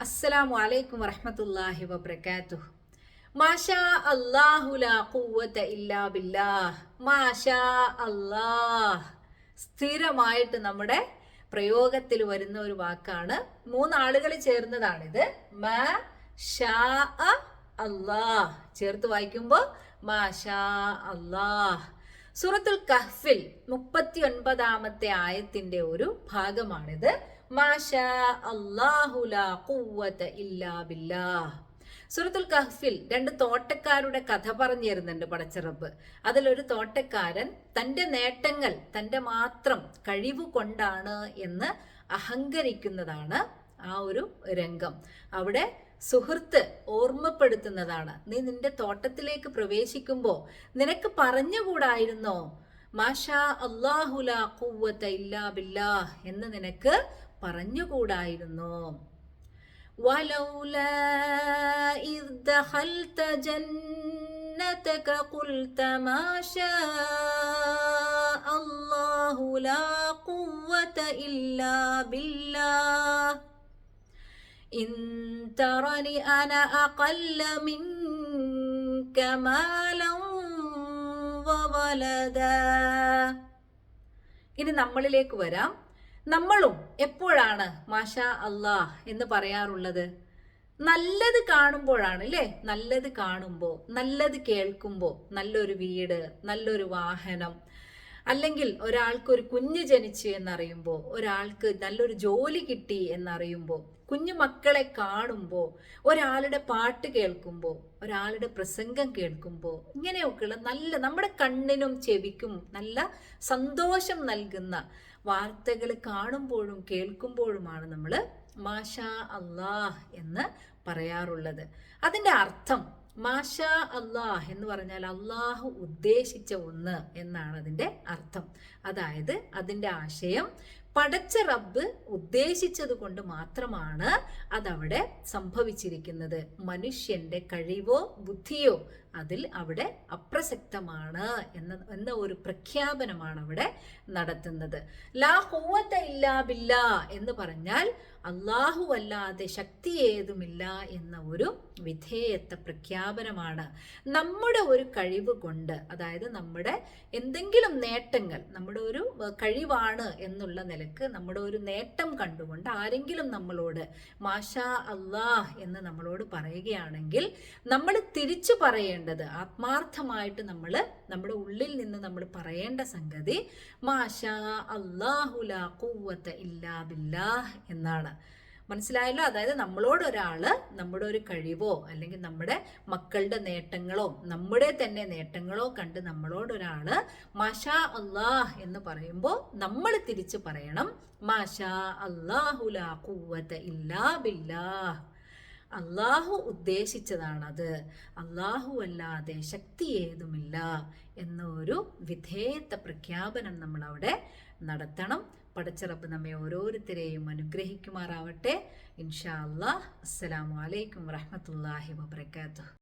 അസ്സലാമു അലൈക്കും വറഹമത്തല്ലാഹി വബർക്കാത്തു മാഷാ അല്ലാഹു ലാ ഖുവത ഇല്ലാ ബില്ലാഹ്. മാഷാ അല്ലാഹ്. സ്ഥിരമായിട്ട് നമ്മുടെ പ്രയോഗത്തിൽ വരുന്ന ഒരു വാക്കാണ്. മൂന്നാളുകൾ ചേർന്നതാണിത്. മാ ഷാ അല്ലാഹ്. ചേർത്ത് വായിക്കുമ്പോൾ മാഷാ അല്ലാഹ്. സൂറത്തുൽ കഹ്ഫിൽ മുപ്പത്തി ഒൻപതാമത്തെ ആയത്തിന്റെ ഒരു ഭാഗമാണിത്. മാഷാ ഇല്ലാ ബില്ലാഹ്. സൂറത്തുൽ കഹ്ഫിൽ രണ്ട് തോട്ടക്കാരുടെ കഥ പറഞ്ഞു തരുന്നുണ്ട് പടച്ചിറപ്പ് അതിലൊരു തോട്ടക്കാരൻ തന്റെ നേട്ടങ്ങൾ തന്റെ മാത്രം കഴിവ് കൊണ്ടാണ് എന്ന് അഹങ്കരിക്കുന്നതാണ് ആ ഒരു രംഗം. അവിടെ സുഹൃത്ത് ഓർമ്മപ്പെടുത്തുന്നതാണ് നീ നിന്റെ തോട്ടത്തിലേക്ക് പ്രവേശിക്കുമ്പോൾ നിനക്ക് പറഞ്ഞുകൂടായിരുന്നോ മാഷാ അള്ളാഹുല കൂവത്ത ഇല്ലാ ബില്ലാ എന്ന് നിനക്ക് പറഞ്ഞുകൂടായിരുന്നോ ولولا إذ دخلت جنتك قلت ما شاء الله لا قوة إلا بالله إن ترني أنا أقل منك مالا وولدا ഇനി നമ്മളിലേക്ക് വരാം നമ്മളും എപ്പോഴാണ് മാഷാ അള്ളാഹ് എന്ന് പറയാറുള്ളത് നല്ലത് കാണുമ്പോഴാണ് അല്ലേ നല്ലത് കാണുമ്പോൾ നല്ലത് കേൾക്കുമ്പോൾ നല്ലൊരു വീട് നല്ലൊരു വാഹനം അല്ലെങ്കിൽ ഒരാൾക്ക് ഒരു കുഞ്ഞ് ജനിച്ചു എന്നറിയുമ്പോൾ ഒരാൾക്ക് നല്ലൊരു ജോലി കിട്ടി എന്നറിയുമ്പോൾ കുഞ്ഞു മക്കളെ കാണുമ്പോൾ ഒരാളുടെ പാട്ട് കേൾക്കുമ്പോൾ ഒരാളുടെ പ്രസംഗം കേൾക്കുമ്പോൾ ഇങ്ങനെയൊക്കെയുള്ള നല്ല നമ്മുടെ കണ്ണിനും ചെവിക്കും നല്ല സന്തോഷം നൽകുന്ന വാർത്തകൾ കാണുമ്പോഴും കേൾക്കുമ്പോഴുമാണ് നമ്മൾ മാഷാ അള്ളാഹ് എന്ന് പറയാറുള്ളത്. അതിന്റെ അർത്ഥം മാഷാ അള്ളാഹ് എന്ന് പറഞ്ഞാൽ അള്ളാഹു ഉദ്ദേശിച്ച ഒന്ന് എന്നാണ് അതിന്റെ അർത്ഥം. അതായത് അതിന്റെ ആശയം പടച്ച റബ്ബ് ഉദ്ദേശിച്ചത് കൊണ്ട് മാത്രമാണ് അതവിടെ സംഭവിച്ചിരിക്കുന്നത്. മനുഷ്യന്റെ കഴിവോ ബുദ്ധിയോ അതിൽ അവിടെ അപ്രസക്തമാണ് എന്ന എന്ന ഒരു പ്രഖ്യാപനമാണ് അവിടെ നടത്തുന്നത്. ലാ ഹൂവത്ത ഇല്ലാ ബില്ല എന്ന് പറഞ്ഞാൽ അള്ളാഹു ശക്തിയേതുമില്ല ശക്തി ഏതുമില്ല എന്ന ഒരു വിധേയത്വ പ്രഖ്യാപനമാണ് നമ്മുടെ ഒരു കഴിവ് കൊണ്ട്. അതായത് നമ്മുടെ എന്തെങ്കിലും നേട്ടങ്ങൾ നമ്മുടെ ഒരു കഴിവാണ് എന്നുള്ള നിലയ്ക്ക് നമ്മുടെ ഒരു നേട്ടം കണ്ടുകൊണ്ട് ആരെങ്കിലും നമ്മളോട് മാഷാ അള്ളാഹ് എന്ന് നമ്മളോട് പറയുകയാണെങ്കിൽ നമ്മൾ തിരിച്ചു പറയേണ്ടത് ആത്മാർത്ഥമായിട്ട് നമ്മൾ നമ്മുടെ ഉള്ളിൽ നിന്ന് നമ്മൾ പറയേണ്ട സംഗതി മാഷാ അള്ളാഹുല കൂവത്ത് ഇല്ലാ ബില്ലാഹ് എന്നാണ്. മനസ്സിലായല്ലോ? അതായത് നമ്മളോട് ഒരാൾ നമ്മുടെ ഒരു കഴിവോ അല്ലെങ്കിൽ നമ്മുടെ മക്കളുടെ നേട്ടങ്ങളോ നമ്മുടെ തന്നെ നേട്ടങ്ങളോ കണ്ട് നമ്മളോട് ഒരാൾ മാഷാ അള്ളാഹ് എന്ന് പറയുമ്പോൾ നമ്മൾ തിരിച്ച് പറയണം മാഷാ അള്ളാഹുല ഇല്ലാ ബില്ലാഹ്. അള്ളാഹു ഉദ്ദേശിച്ചതാണത്. അള്ളാഹു അല്ലാതെ ശക്തി ഏതുമില്ല എന്ന ഒരു വിധേയത്വ പ്രഖ്യാപനം നമ്മൾ അവിടെ നടത്തണം. പടച്ചിറപ്പ് നമ്മെ ഓരോരുത്തരെയും അനുഗ്രഹിക്കുമാറാവട്ടെ. ഇൻഷാ അല്ലാ അസ്സലാമു അലൈക്കും വറഹമത്തല്ലാഹി വബർക്കാത്തു